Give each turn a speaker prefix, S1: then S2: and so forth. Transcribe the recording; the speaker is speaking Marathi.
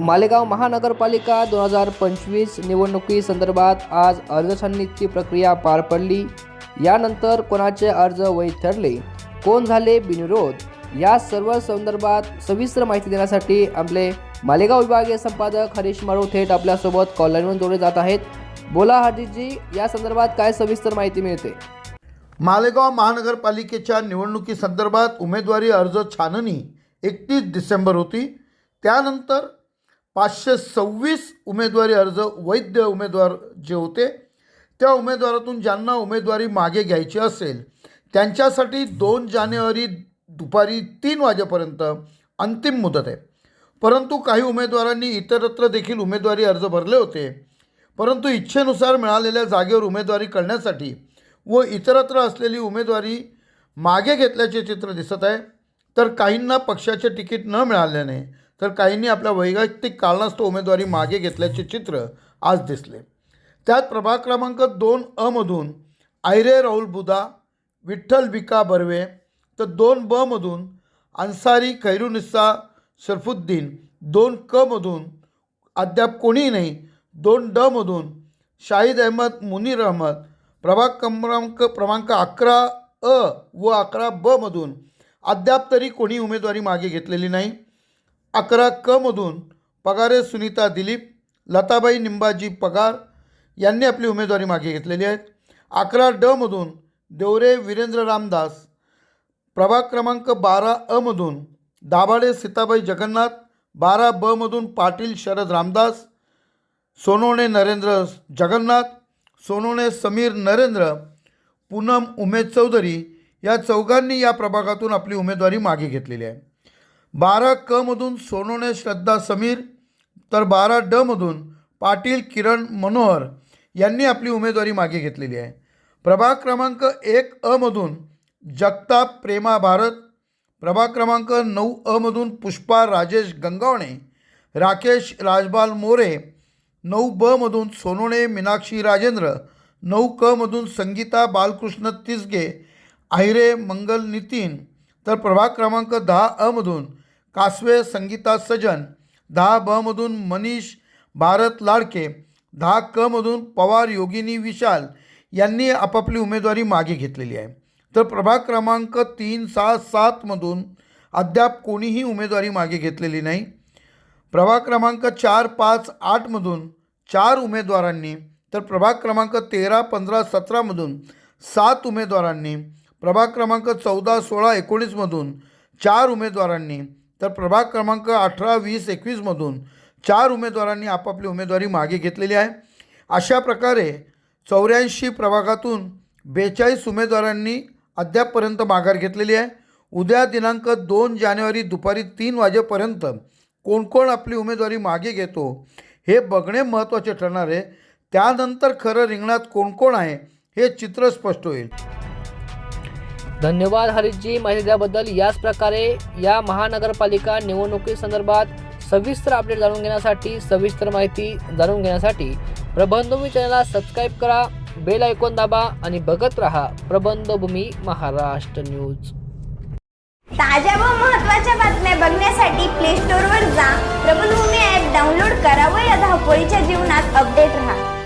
S1: मालेगाव महानगरपालिका दोन हजार पंचवीस निवडणुकीसंदर्भात आज अर्ज छाननीची प्रक्रिया पार पडली. यानंतर कोणाचे अर्ज वैध ठरले? कोण झाले बिनविरोध? या सर्व संदर्भात सविस्तर माहिती देण्यासाठी आपले मालेगाव विभागीय संपादक हरीश मारू थेट आपल्यासोबत कॉललाईनवर जोडले जात आहेत. बोला हरीशजी या संदर्भात काय सविस्तर माहिती मिळते?
S2: मालेगाव महानगरपालिकेच्या निवडणुकीसंदर्भात उमेदवारी अर्ज छाननी एकतीस डिसेंबर होती. त्यानंतर पाचशे सव्वीस उमेदवारी अर्ज वैध उमेदवार जे होते त्या उमेदवारातून ज्यांना उमेदवारी मागे घ्यायची असेल त्यांच्यासाठी दोन जानेवारी दुपारी तीन वाजेपर्यंत अंतिम मुदत आहे. परंतु काही उमेदवारांनी इतरत्र देखील उमेदवारी अर्ज भरले होते. परंतु इच्छेनुसार मिळालेल्या जागेवर उमेदवारी करण्यासाठी व इतरत्र असलेली उमेदवारी मागे घेतल्याचे चित्र दिसत आहे. तर काहींना पक्षाचे तिकीट न मिळाल्याने तर काहींनी आपल्या वैयक्तिक कारणास्तव उमेदवारी मागे घेतल्याचे चित्र आज दिसले. त्यात प्रभाग क्रमांक दोन अमधून आयरे राहुल बुदा विठ्ठल बिका बर्वे तर दोन ब मधून अन्सारी खैरुनिस्सा शरफुद्दीन दोन क मधून अद्याप कोणीही नाही दोन ड मधून शाहिद अहमद मुनीर अहमद प्रभाग क्रमांक क्रमांक अकरा अ व अकरा ब मधून अद्याप तरी कोणी उमेदवारी मागे घेतलेली नाही. अकरा क मधून पगारे सुनीता दिलीप लताबाई निंबाजी पगार यांनी आपली उमेदवारी मागे घेतलेली आहे अकरा ड मधून देवरे वीरेंद्र रामदास प्रभाग क्रमांक बारा अमधून दाभाडे सीताबाई जगन्नाथ बारा ब मधून पाटील शरद रामदास सोनवणे नरेंद्र जगन्नाथ सोनवणे समीर नरेंद्र पूनम उमेद चौधरी या चौघांनी या प्रभागातून आपली उमेदवारी मागे घेतलेली आहे. बारा क मधून सोनवणे श्रद्धा समीर तर बारा ड मधून पाटील किरण मनोहर यांनी आपली उमेदवारी मागे घेतलेली आहे. प्रभाग क्रमांक एक अमधून जगताप प्रेमा भारत प्रभाग क्रमांक नऊ अमधून पुष्पा राजेश गंगावणे राकेश राजबाल मोरे नऊ ब मधून सोनोणे मीनाक्षी राजेंद्र नऊ क मधून संगीता बालकृष्ण तिसगे आहिरे मंगल नितीन तर प्रभाग क्रमांक दहा अमधून कासवे संगीता सजन दहा ब मधून मनीष भारत लाडके दहा क मधून पवार योगिनी विशाल यांनी आपापली उमेदवारी मागे घेतलेली आहे. तर प्रभाग क्रमांक तीन सहा सातमधून अद्याप कोणीही उमेदवारी मागे घेतलेली नाही. प्रभाग क्रमांक चार पाच आठमधून चार उमेदवारांनी तर प्रभाग क्रमांक तेरा पंधरा सतरामधून सात उमेदवारांनी प्रभाग क्रमांक चौदा सोळा एकोणीसमधून चार उमेदवारांनी तर प्रभाग क्रमांक अठरा वीस एकवीसमधून चार उमेदवारांनी आपापली उमेदवारी मागे घेतलेली आहे. अशा प्रकारे चौऱ्याऐंशी प्रभागातून बेचाळीस उमेदवारांनी अद्यापपर्यंत माघार घेतलेली आहे. उद्या दिनांक दोन जानेवारी दुपारी तीन वाजेपर्यंत कोण कोण आपली उमेदवारी मागे घेतो हे बघणे महत्त्वाचे ठरणार आहे. त्यानंतर खरं रिंगणात कोण कोण आहे हे चित्र स्पष्ट होईल.
S1: धन्यवाद हरीशजी. माहिती दिल्याबद्दल याच प्रकारे या महानगरपालिका निवडणुकीसंदर्भात सविस्तर अपडेट जाणून घेण्यासाठी सविस्तर माहिती जाणून घेण्यासाठी प्रबंधभूमी चॅनलला सबस्क्राईब करा बेल ऐकून दाबा आणि बघत रहा प्रबंधभूमी महाराष्ट्र न्यूज
S3: ताज्या व महत्त्वाच्या बातम्या बघण्यासाठी प्ले स्टोअरवर जा. प्रबंधभूमी ॲप डाउनलोड करा व या धावपळीच्या जीवनात अपडेट राहा.